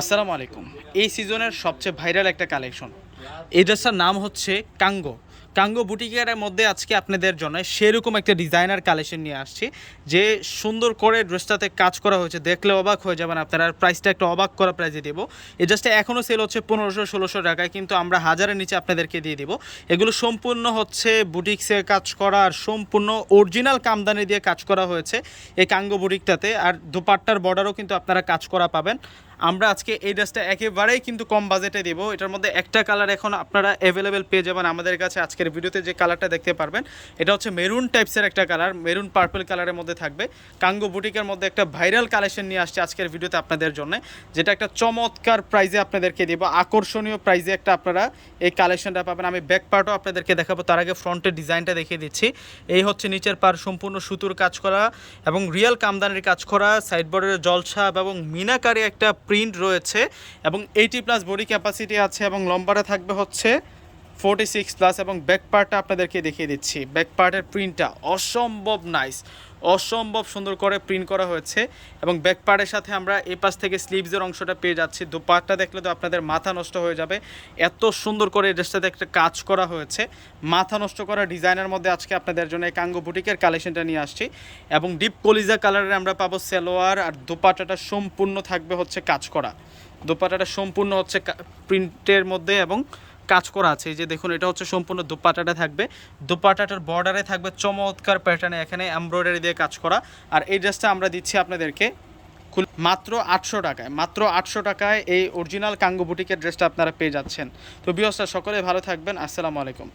আসসালামু আলাইকুম। এই সিজনের সবচেয়ে ভাইরাল একটা কালেকশন। এই ড্রেসটার নাম হচ্ছে কাঙ্গো। কাঙ্গো বুটিকের মধ্যে আজকে আপনাদের জন্য সেরকম একটা ডিজাইনার কালেকশন নিয়ে আসছি, যে সুন্দর করে ড্রেসটাতে কাজ করা হয়েছে। দেখলে অবাক হয়ে যাবেন আপনারা প্রাইসটা একটা অবাক করা প্রাইজে দেবো। এই ড্রেসটা এখনও সেল হচ্ছে পনেরোশো, ষোলোশো টাকায়, কিন্তু আমরা হাজারের নিচে আপনাদেরকে দিয়ে দিব। এগুলো সম্পূর্ণ হচ্ছে বুটিক্সে কাজ করা, আর সম্পূর্ণ অরিজিনাল কামদানি দিয়ে কাজ করা হয়েছে এই কাঙ্গো বুটিকটাতে। আর দুপাট্টার বর্ডারও কিন্তু আপনারা কাজ করা পাবেন। আমরা আজকে এই ড্রেসটা একেবারেই কিন্তু কম বাজেটে দেব। এটার মধ্যে একটা কালার এখন আপনারা অ্যাভেলেবেল পেয়ে যাবেন আমাদের কাছে আজকের ভিডিওতে যে কালারটা দেখতে পারবেন, এটা হচ্ছে মেরুন টাইপসের একটা কালার, মেরুন পার্পল কালারের মধ্যে থাকবে। কাঙ্গো বুটিকের মধ্যে একটা ভাইরাল কালেকশন নিয়ে আসছে আজকের ভিডিওতে আপনাদের জন্য, যেটা একটা চমৎকার প্রাইজে আপনাদেরকে দেবো। আকর্ষণীয় প্রাইজে একটা আপনারা এই কালেকশনটা পাবেন। আমি ব্যাক পার্টও আপনাদেরকে দেখাবো, তার আগে ফ্রন্টের ডিজাইনটা দেখিয়ে দিচ্ছি। এই হচ্ছে নিচের পার সম্পূর্ণ সুতুর কাজ করা এবং রিয়েল কামদানির কাজ করা সাইডবোর্ডের জলছাপ এবং মিনাকারি একটা প্রিন্ট রয়েছে এবং এইটি প্লাস বডি ক্যাপাসিটি আছে এবং লম্বাটা থাকবে হচ্ছে ফোর্টি সিক্স প্লাস এবং ব্যাক পার্টটা আপনাদেরকে দেখিয়ে দিচ্ছি। ব্যাক পার্টের প্রিন্টটা অসম্ভব নাইস অসম্ভব সুন্দর করে প্রিন্ট করা হয়েছে এবং ব্যাক পার্টের সাথে আমরা এই পাশ থেকে স্লিভসের অংশটা পেয়ে যাচ্ছি। দুপাটটা দেখলে তো আপনাদের মাথা নষ্ট হয়ে যাবে। এত সুন্দর করে ড্রেসটাতে একটা কাজ করা হয়েছে। মাথা নষ্ট করা ডিজাইনের মধ্যে আজকে আপনাদের জন্য এই কাঙ্গো বুটিকের কালেকশনটা নিয়ে আসছি এবং ডিপ কলিজা কালারের আমরা পাবো সেলোয়ার আর দোপাটাটা সম্পূর্ণ থাকবে হচ্ছে কাজ করা। দোপাটাটা সম্পূর্ণ হচ্ছে প্রিন্টের মধ্যে এবং কাজ করা আছে। এই যে দেখুন, এটা হচ্ছে সম্পূর্ণ দোপাটাটা থাকবে। দোপাটাটার বর্ডারে থাকবে চমৎকার প্যাটার্নে এখানে এমব্রয়ডারি দিয়ে কাজ করা। আর এই ড্রেসটা আমরা দিচ্ছি আপনাদেরকে মাত্র আটশো টাকায়। মাত্র আটশো টাকায় এই অরিজিনাল কাঙ্গো বুটিকের ড্রেসটা আপনারা পেয়ে যাচ্ছেন। তো বিয়সটা সকলে ভালো থাকবেন। আসসালামু আলাইকুম।